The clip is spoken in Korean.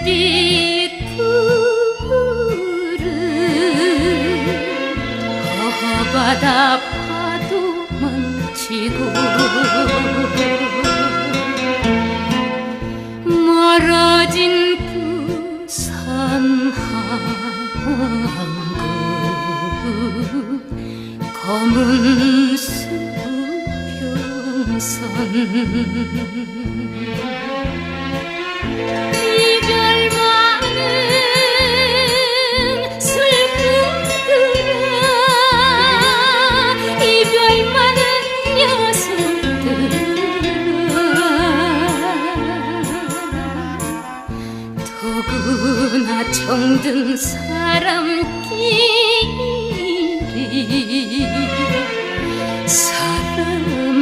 푸른 허바다 파도만 치고 멀어진 부산 항구 검은 수평선 더구나 정든 사람끼리 사람끼리